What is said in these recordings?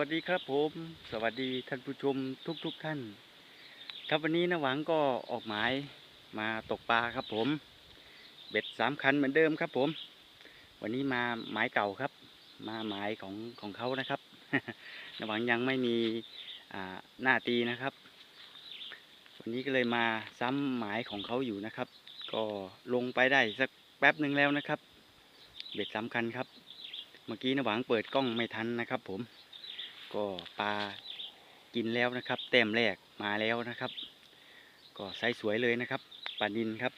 วัสดีครับผม สวัสดีท่านผู้ชมทุกๆทท่าน ครับวันนี้นะหวังก็ออกหมายมาตกปลาครับผม เบ็ดสามคันเหมือนเดิมครับผม วันนี้มาหมายเก่าครับ มาหมายของของเขานะครับนะหวังยังไม่มีหน้าตีนะครับ วันนี้ก็เลยมาซ้ำหมายของเขาอยู่นะครับ ก็ลงไปได้สักแป๊บหนึ่งแล้วนะครับ เบ็ดสามคันครับเมื่อกี้นะหวังเปิดกล้องไม่ทันนะครับผม ก็ปลากินแล้วนะครับ แต้มแรกมาแล้วนะครับ ก็ไซส์สวยเลยนะครับปลานินครับ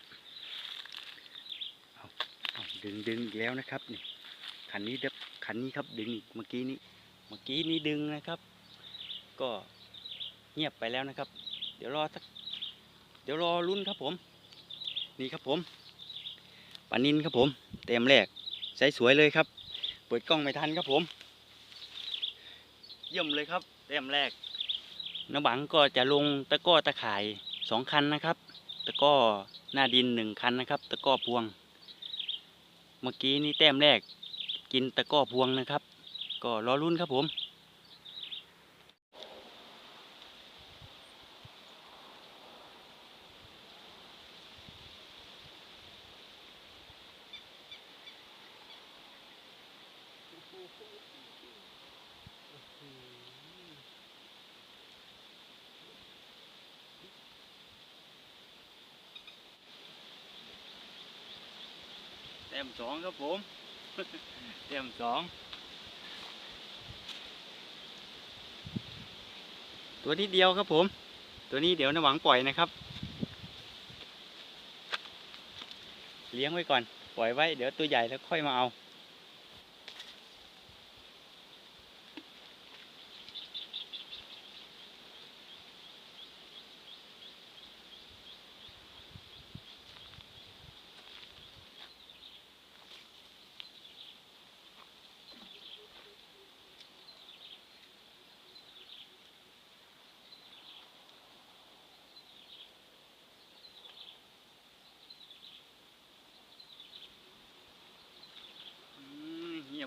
เอาเอาดึงดึงอีกแล้วนะครับนี่ขันนี้เด็บขันนี้ครับดึงอีกเมื่อกี้นี้เมื่อกี้นี้ดึงนะครับ ก็เงียบไปแล้วนะครับ เดี๋ยวรอสักเดี๋ยวรอรุ่นครับผม นี่ครับผมปลานินครับผม เต็มแรกไซส์สวยเลยครับ เปิดกล้องไม่ทันครับผม เยี่ยมเลยครับเต็มแรกน้ำบังก็จะลงตะก้อตะข่ายสองคันนะครับ ตะก้อหน้าดินหนึ่งคันนะครับ ตะก้อพวง เมื่อกี้นี่แต้มแรกกินตะก้อพวงนะครับ ก็รอรุ่นครับผม ต็มสองครับผม เต็มสองตัวนี้เดียวครับผม ตัวนี้เดี๋ยวนะหวังปล่อยนะครับ เลี้ยงไว้ก่อน ปล่อยไว้ เดี๋ยวตัวใหญ่แล้วค่อยมาเอา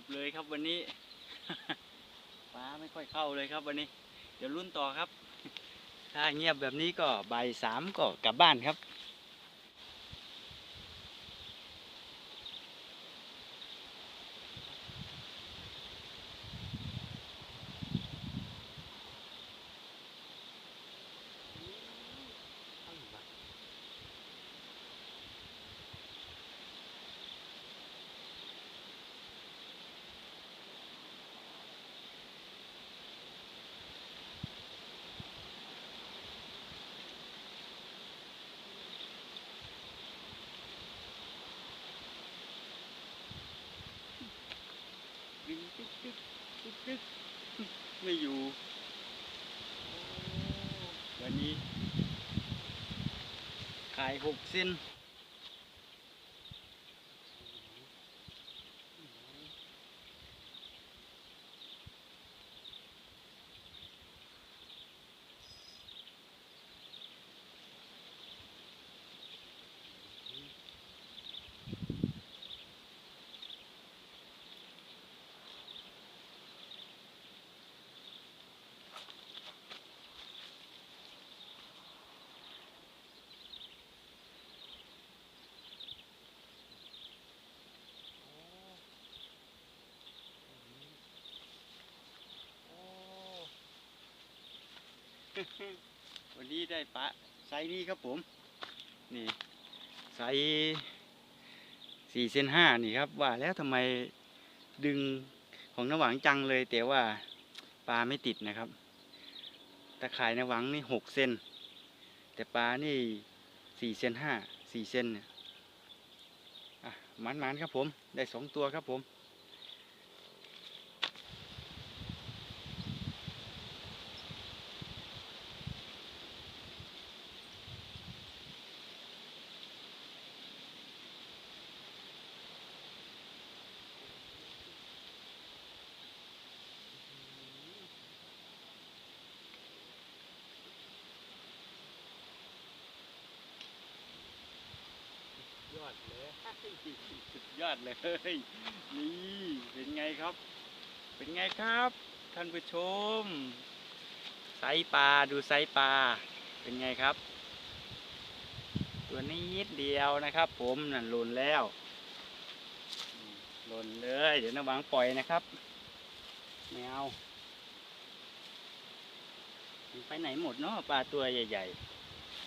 บเลยครับวันนี้ ฟ้าไม่ค่อยเข้าเลยครับวันนี้ เดี๋ยวรุ่นต่อครับ ถ้าเงียบแบบนี้ก็บ่ายสามก็กลับบ้านครับ ไม่อยู่วันนี้ขายหกเส้น วันนี้ได้ปลาไซนี้ครับผม นี่ไซสี่เซนห้านี่ครับ ว่าแล้วทำไมดึงของนหวังจังเลย แต่ว่าปลาไม่ติดนะครับตะข่ายนหวังนี่หกเซนแต่ปลานี่สี่เซนห้าสี่เซนเนี่ยอะมันๆครับผม ได้สองตัวครับผม อดเลยสุดยอดเลย นี่เป็นไงครับ เป็นไงครับ ท่านผู้ชม ไซปลาดูไซปลา เป็นไงครับ ตัวนี้นิดเดียวนะครับ ผมนั่นหล่นแล้วหล่นเลย เดี๋ยวน้ำหวังปล่อยนะครับไม่เอาไปไหนหมดเนาะปลาตัวใหญ่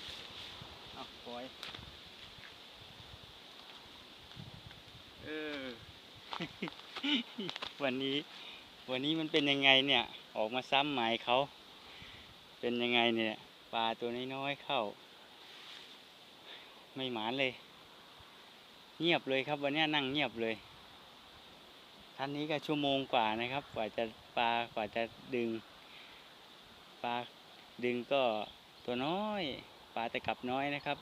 ๆ เอาปล่อย เออ วันนี้ วันนี้มันเป็นยังไงเนี่ย ออกมาซ้ำหมายเขา เป็นยังไงเนี่ย ปลาตัวน้อยๆเข้า ไม่หมานเลย เงียบเลยครับ วันนี้นั่งเงียบเลยท่านนี้ก็ชั่วโมงกว่านะครับ กว่าจะปลากว่าจะดึง ปลาดึงก็ตัวน้อย ปลาตะกลับน้อยนะครับ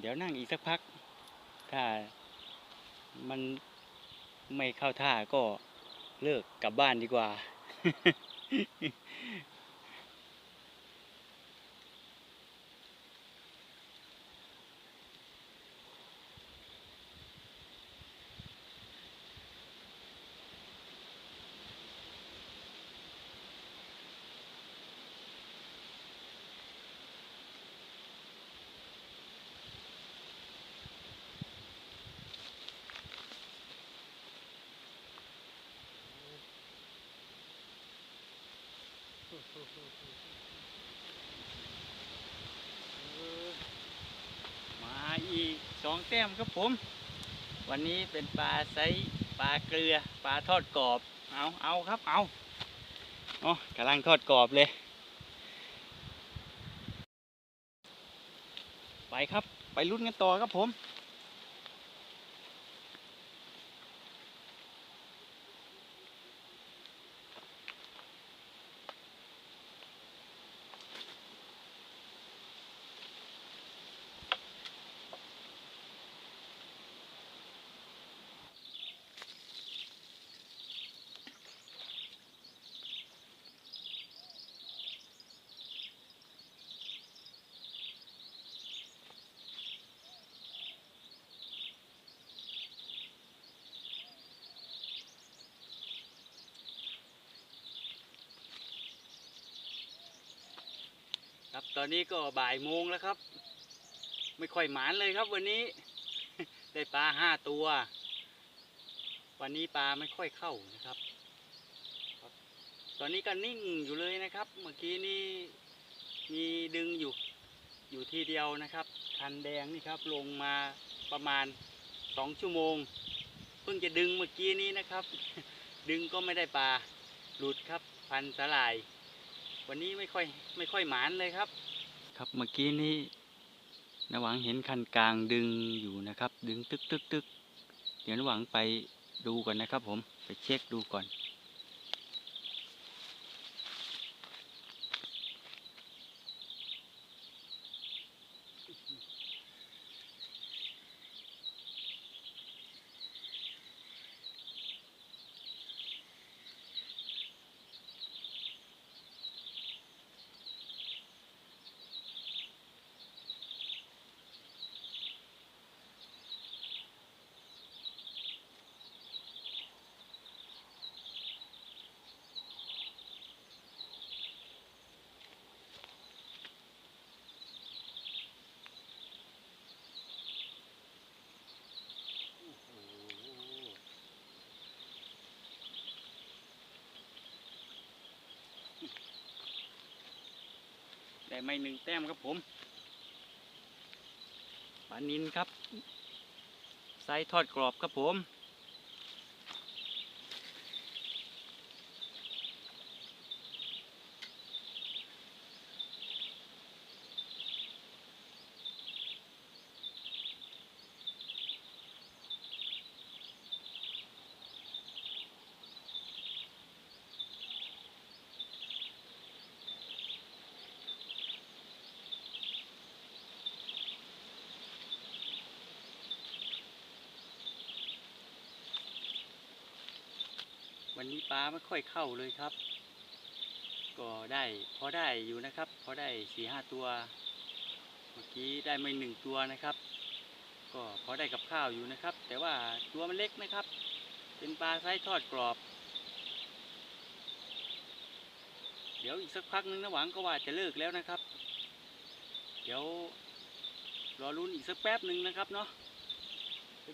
เดี๋ยวนั่งอีกสักพัก ถ้ามันไม่เข้าท่าก็เลิกกลับบ้านดีกว่า มาอีกสองแต้มครับผม วันนี้เป็นปลาไซส์ปลาเกลือ ปลาทอดกรอบ เอาเอาครับเอาอ๋อกำลังทอดกรอบเลย ไปครับ ไปลุ้นกันต่อครับผม ครับตอนนี้ก็บ่ายโมงแล้วครับ ไม่ค่อยหมานเลยครับวันนี้ ได้ปลาห้าตัว วันนี้ปลาไม่ค่อยเข้านะครับครับตอนนี้ก็นิ่งอยู่เลยนะครับ เมื่อกี้นี้มีดึงอยู่อยู่ที่เดียวนะครับ คันแดงนี่ครับลงมาประมาณสองชั่วโมง เพิ่งจะดึงเมื่อกี้นี้นะครับ ดึงก็ไม่ได้ปลาหลุดครับพันสลาย วันนี้ไม่ค่อยไม่ค่อยหมานเลยครับ ครับเมื่อกี้นี้นหวังเห็นคันกลางดึงอยู่นะครับ ดึงตึกตึกตึกเดี๋ยวนหวังไปดูก่อนนะครับ ผมไปเช็คดูก่อน ได้ไม่หนึ่งแต้มครับผมปลานินครับไซส์ทอดกรอบครับผม วันนี้ปลาไม่ค่อยเข้าเลยครับ ก็ได้พอได้อยู่นะครับ พอได้สี่ห้าตัว เมื่อกี้ได้ไม่หนึ่งตัวนะครับ ก็พอได้กับข้าวอยู่นะครับ แต่ว่าตัวมันเล็กนะครับ เป็นปลาไซส์ทอดกรอบ เดี๋ยวอีกสักพักนึงนะหวังก็ว่าจะเลิกแล้วนะครับ เดี๋ยวรอรุ่นอีกสักแป๊บหนึ่งนะครับเนาะ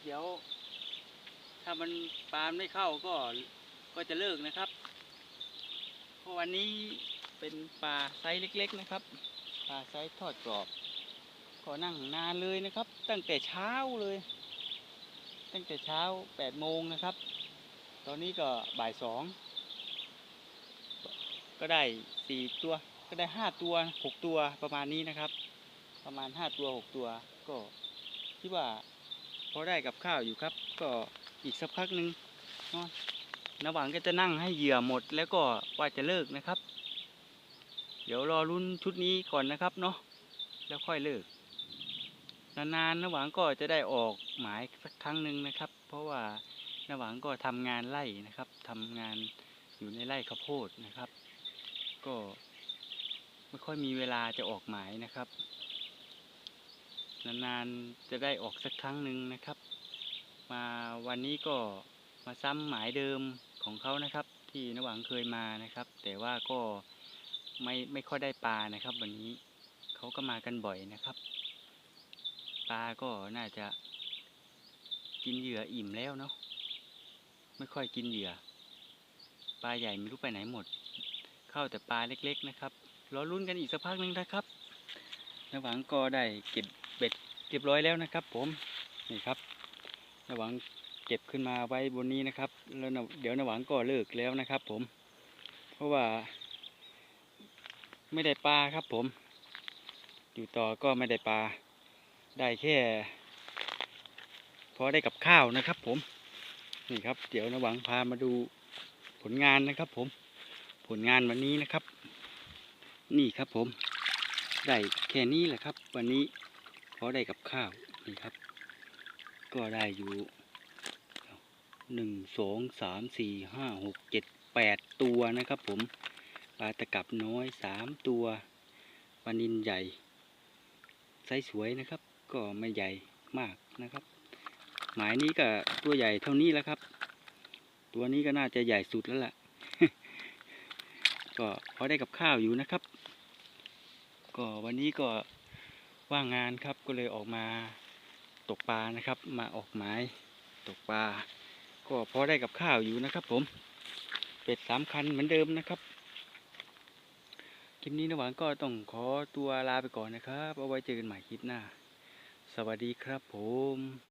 เดี๋ยวถ้ามันปลาไม่เข้าก็ ก็จะเลิกนะครับ เพราะวันนี้เป็นปลาไซส์เล็ก ๆ นะครับปลาไซส์ทอดกรอบก็นั่งนานเลยนะครับ ตั้งแต่เช้าเลย ตั้งแต่เช้าแปดโมงนะครับ ตอนนี้ก็บ่ายสองก็ได้สี่ตัวก็ได้ห้าตัวหกตัวประมาณนี้นะครับ ประมาณห้าตัวหกตัวก็คิดว่าพอได้กับข้าวอยู่ครับ ก็อีกสักพักหนึ่งเนาะ ระหว่างก็จะนั่งให้เหยื่อหมดแล้วก็ว่าจะเลิกนะครับ เดี๋ยวรอรุ่นชุดนี้ก่อนนะครับเนาะแล้วค่อยเลิก นานๆระหว่างก็จะได้ออกหมายสักครั้งหนึ่งนะครับ เพราะว่าระหว่างก็ทำงานไร่นะครับทำงานอยู่ในไร่ข้าวโพดนะครับ ก็ไม่ค่อยมีเวลาจะออกหมายนะครับ นานๆจะได้ออกสักครั้งหนึ่งนะครับ มาวันนี้ก็มาซ้ำหมายเดิม ของเขานะครับ ที่ระหว่างเคยมานะครับ แต่ว่าก็ไม่ไม่ค่อยได้ปลานะครับ วันนี้เขาก็มากันบ่อยนะครับ ปลาก็น่าจะกินเหยื่ออิ่มแล้วเนาะไม่ค่อยกินเหยื่อ ปลาใหญ่ไม่รู้ไปไหนหมด เข้าแต่ปลาเล็ก ๆ นะครับรอรุ่นกันอีกสักพักหนึ่งนะครับระหว่างก็ได้เก็บเบ็ดเรียบร้อยแล้วนะครับ ผมนี่ครับระหว่าง เก็บขึ้นมาไว้บนนี้นะครับ แล้วเดี๋ยวระหว่างก็เลิกแล้วนะครับ ผม เพราะว่า ไม่ได้ปลาครับผม อยู่ต่อก็ไม่ได้ปลา ได้แค่พอได้กับข้าวนะครับ ผม นี่ครับ เดี๋ยวระหว่างพามาดูผลงานนะครับ ผม ผลงานวันนี้นะครับ นี่ครับผม ได้แค่นี้แหละครับ วันนี้พอได้กับข้าวนี่ครับ ก็ได้อยู่ หนึ่งสองสามสี่ห้าหกเจ็ดแปดตัวนะครับผมปลาตะกับน้อยสามตัวปลานินใหญ่ไซส์สวยนะครับ ก็ไม่ใหญ่มากนะครับ หมายนี้ก็ตัวใหญ่เท่านี้แล้วครับ ตัวนี้ก็น่าจะใหญ่สุดแล้วล่ะ ก็พอได้กับข้าวอยู่นะครับ ก็วันนี้ก็ว่างงานครับก็เลยออกมาตกปลานะครับ มาออกหมายตกปลา ก็พอได้กับข้าวอยู่นะครับผม เป็ดสามคันเหมือนเดิมนะครับ คลิปนี้นะหวานก็ต้องขอตัวลาไปก่อนนะครับ เอาไว้เจอกันใหม่คลิปหน้า สวัสดีครับผม